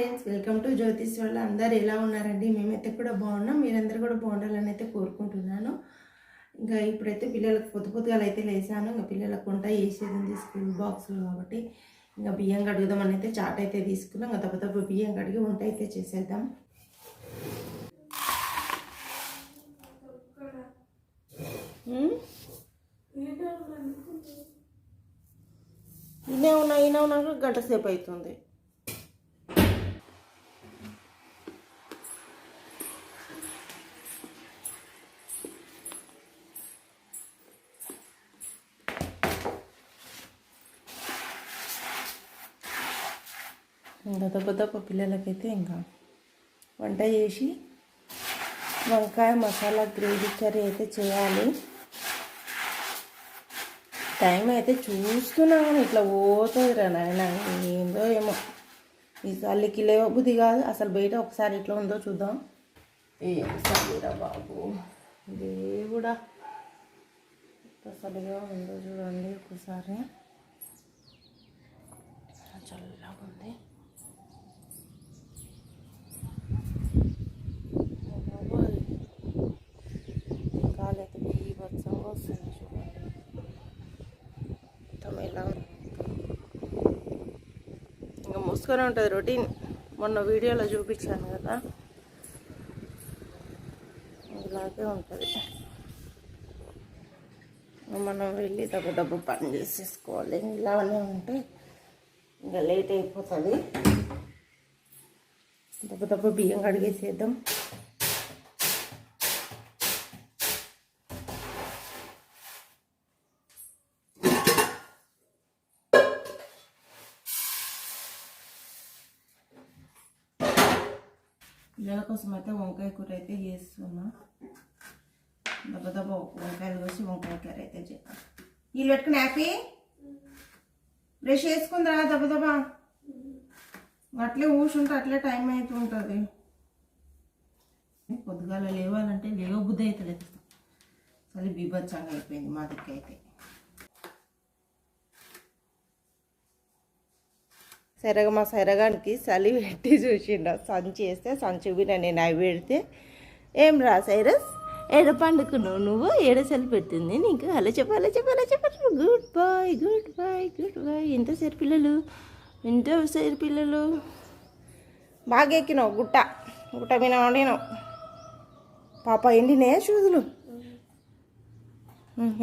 Friends welcome to జ్యోతిష్ వాళ్ళు. అందరు ఎలా ఉన్నారండి? మేమైతే కూడా బాగున్నాం. మీరందరూ కూడా బాగుండాలని అయితే కోరుకుంటున్నాను. ఇంకా ఇప్పుడైతే పిల్లలకు పొద్దు పొద్దుగాలు అయితే లేసాను ఇంకా పిల్లలకు వంట వేసేది ఉంది స్కూల్ బాక్సులు కాబట్టి. ఇంకా బియ్యం కడుగుదామని అయితే చాట్ అయితే తీసుకున్నాం. ఇంకా తప్ప బియ్యం కడిగి వంట అయితే చేసేద్దాం. ఉమ్? ఉన్నా ఇన్నే ఉన్నాక గంట సేపు అవుతుంది. ఇంకా దెబ్బ దెబ్బ పిల్లలకైతే ఇంకా వంట చేసి వంకాయ మసాలా గ్రేవీ కర్రీ అయితే చేయాలి. టైం అయితే చూస్తున్నాను ఇట్లా పోతుంది రా నాయన ఏందో ఏమో. ఈ చలికి లేవ బుద్ధి కాదు అసలు బయట ఒకసారి ఇట్లా ఉందో చూద్దాం. ఏం చలిరా బాబు దేవుడా. ఎంత ఉందో చూడండి ఒకసారి. చల్లగా ఉంది బాబోయ్. గాలైతే బీభత్సంగా వస్తుంది చూడండి మొత్తం ఎలా ఉంది. ఇంకా ఉంటుంది రొటీన్. మొన్న వీడియోలో చూపించాను కదా. ఇలాగే ఉంటుంది. మనం వెళ్ళి దెబ్బ డబ్బు పని చేసేసుకోవాలి. ఇలానే ఉంటే ఇంకా లేట్ అయిపోతుంది. దెబ్బ డబ్బు బియ్యం కడిగేసేద్దాం. పిల్లల కోసం అయితే వంకాయ కూర అయితే చేస్తున్నా దెబ్బ దెబ్బ వంకాయలు కోసి వంకాయ కూర అయితే చేద్దాం నీళ్ళు పెట్టుకుని హ్యాపీ బ్రష్ చేసుకుందిరా దెబ్బ దెబ్బ అట్లే ఊసుంటే అట్లే టైం అవుతుంటుంది పొద్దుగాల లేవాలంటే లేవబుద్ధి అవుతుంది చలి బీభత్సంగా అయిపోయింది మా దిక్కు అయితే సరగ మా సరగానికి చలి పెట్టి చూసిండ. సంచి వేస్తే సంచి విన నేను అవి పెడితే ఏం రా సైరస్ ఏడ పండుకున్నావు నువ్వు? ఏడ చలి పెట్టింది నీకు? అలా చెప్పు అలా చెప్పు అలా చెప్పు good boy good boy good boy ఎంత సేరు పిల్లలు? ఎంత సేరు పిల్లలు? బాగా ఎక్కినావు గుట్ట. గుట్ట మీద వండినావు. పాప ఎండినే చూదులు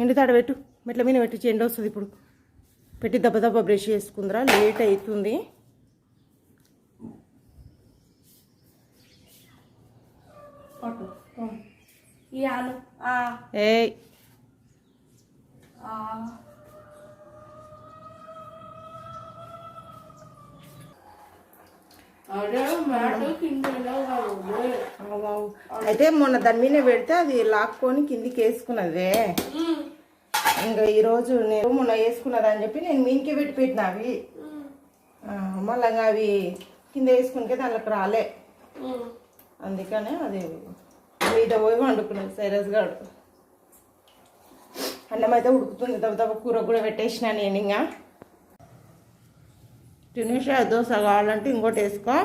ఎండు తాడ పెట్టు. మెట్ల మీద పెట్టు చెండు వస్తుంది ఇప్పుడు. పెట్టి దెబ్బ దెబ్బ బ్రష్ చేసుకుందిరా లేట్ అవుతుంది. ఈ ఆలు ఆ. ఏ ఆ. అదే మాట కిందలో అయితే మొన్న దాని మీద పెడితే అది లాక్కొని కిందికి వేసుకున్నదే ఇంకా ఈరోజు నేను మొన్న వేసుకున్నదని చెప్పి నేను మీన్కి పెట్టి పెట్టిన అవి. మళ్ళీ ఇంకా అవి కింద వేసుకుంటే దాంట్లోకి రాలే. అందుకనే అది మీద పోయి వండుకున్నాను సైరస్ గాడు. అన్నం అయితే ఉడుకుతుంది. తప్ప తప్ప కూర కూడా పెట్టేసిన నేను ఇంకా తినేసి దోశ కావాలంటే ఇంకోటి వేసుకో.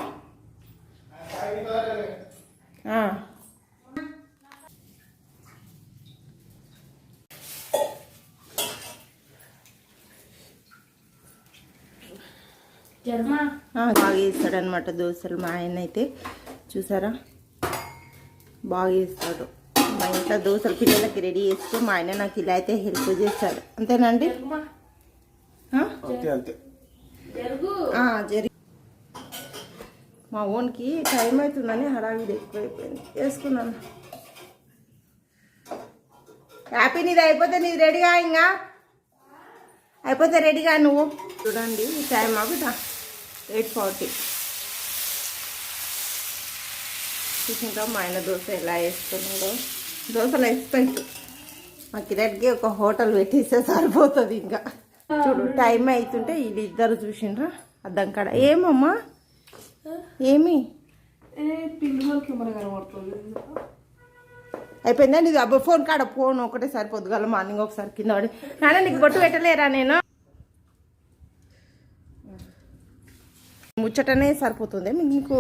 బాగా వేస్తాడనమాట దోశలు మా ఆయన అయితే చూసారా? బాగా వేస్తాడు మా ఇంట్లో దోశలు పిల్లలకి రెడీ చేస్తే మా ఆయన నాకు ఇలా అయితే హెల్ప్ చేస్తాడు. అంతేనండి జరి మా ఓన్కి టైం అవుతుందని హడావిడి ఎక్కువైపోయింది. వేసుకున్నాను. హ్యాపీ నీది అయిపోతే నీది రెడీగా ఇంకా? అయిపోతే రెడీగా నువ్వు? చూడండి ఈ టైం అవుతా ఎయిట్ ఫార్టీ చూసింటాం మా ఆయన దోశ ఎలా వేస్తున్నాడో దోశలు ఎక్స్పెక్ట్. మా కిరెట్కి ఒక హోటల్ పెట్టిస్తే సరిపోతుంది ఇంకా. చూడు టైం అవుతుంటే వీళ్ళిద్దరు చూసిండ్రా. అద్దం కాడ. ఏమమ్మా? ఏమి? అయిపోయిందా నీది? అబ్బా ఫోన్ కాడ ఫోన్ ఒకటే సరిపోద్దుగల మార్నింగ్ ఒకసారి కింద పడి. నాన్న నీకు బొట్టు పెట్టలేరా నేను? ముచ్చటనే సరిపోతుంది. మీకు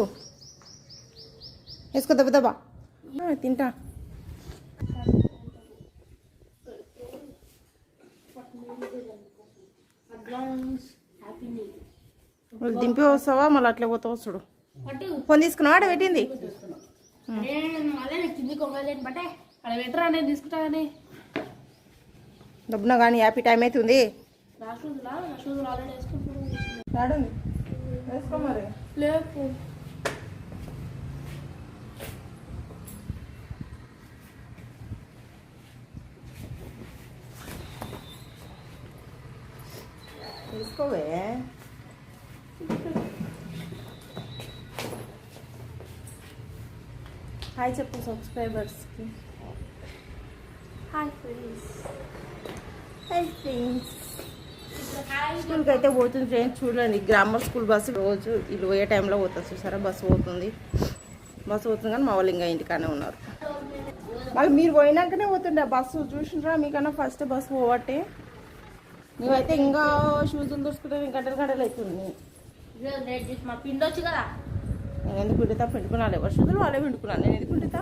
వేసుకో దెబ్బ దెబ్బ. తింటా. వాళ్ళు దింపి వస్తావా? మళ్ళీ అట్లే పోతావా చూడు. ఫోన్ తీసుకున్నావా? పెట్టింది. అక్కడ కానీ డబ్బున కానీ హ్యాపీ టైం అవుతుంది రాడు. వేసుకో మరి లేదు తీసుకోవే హాయ్ చెప్పు సబ్స్క్రైబర్స్కి హాయ్ ఫ్రెండ్స్ హాయ్ ఫ్రెండ్స్ స్కూల్కి అయితే పోతుంది ఫ్రెండ్స్ చూడండి. గ్రామర్ స్కూల్ బస్సు రోజు వీళ్ళు పోయే టైంలో పోతుంది చూసారా? బస్సు పోతుంది. బస్సు పోతుంది కానీ మా వాళ్ళు ఇంకా ఇంటికానే ఉన్నారు. మళ్ళీ మీరు పోయినాకనే పోతుండే బస్సు. చూసినరా మీకన్నా ఫస్ట్ బస్సు పోవట్టే. నువ్వైతే ఇంకా షూజులు దూసుకుంటే గంటలు గంటలు అవుతుంది. రేట్ పిండొచ్చు కదా నేను ఎందుకు పిండుతా? పిండుకున్నాను ఎవరు షూజులు వాళ్ళే పిండుకున్నాను నేను ఎందుకు పిండుతా?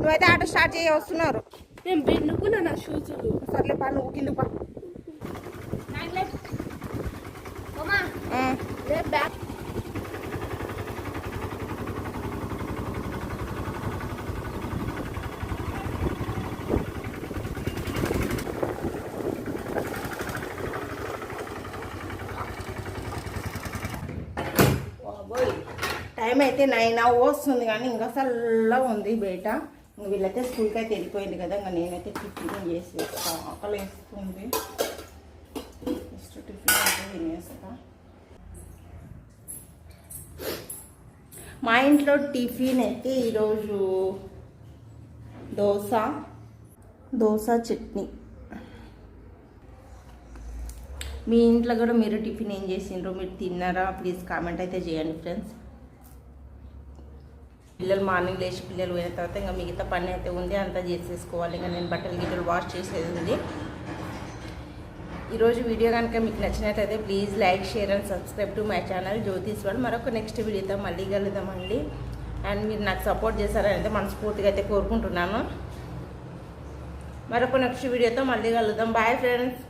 నువ్వైతే ఆటో స్టార్ట్ చేయ వస్తున్నారు నేను పిండుకున్నా నా షూజులు సర్లే పా నువ్వు కింద పా. టైం అయితే నైన్ వస్తుంది కానీ ఇంకా చల్లగా ఉంది బయట. వీళ్ళైతే స్కూల్కి అయితే వెళ్ళిపోయింది కదా ఇంకా నేనైతే టిఫిన్ చేసి ఆకలి వేస్తుంది. ఫస్ట్ టిఫిన్ అయితే తినేస్తా. మా ఇంట్లో టిఫిన్ అయితే ఈరోజు దోశ దోశ చట్నీ. మీ ఇంట్లో కూడా మీరు టిఫిన్ ఏం చేసిండ్రో? మీరు తిన్నారా? ప్లీజ్ కామెంట్ అయితే చేయండి ఫ్రెండ్స్. పిల్లలు మార్నింగ్ లేచి పిల్లలు పోయిన తర్వాత ఇంకా మిగతా పని అయితే ఉంది అంతా చేసేసుకోవాలి. ఇంకా నేను బట్టలు గిట్టలు వాష్ చేసేది ఉంది. ఈరోజు వీడియో కనుక మీకు నచ్చినట్లయితే please like share and subscribe to my channel Jyotish వాళ్ళు మరొక నెక్స్ట్ వీడియోతో మళ్ళీ కలుద్దామండి అండ్. మీరు నాకు సపోర్ట్ చేశారని అయితే మనస్ఫూర్తిగా అయితే కోరుకుంటున్నాను. మరొక నెక్స్ట్ వీడియోతో మళ్ళీ కలుద్దాం. Bye friends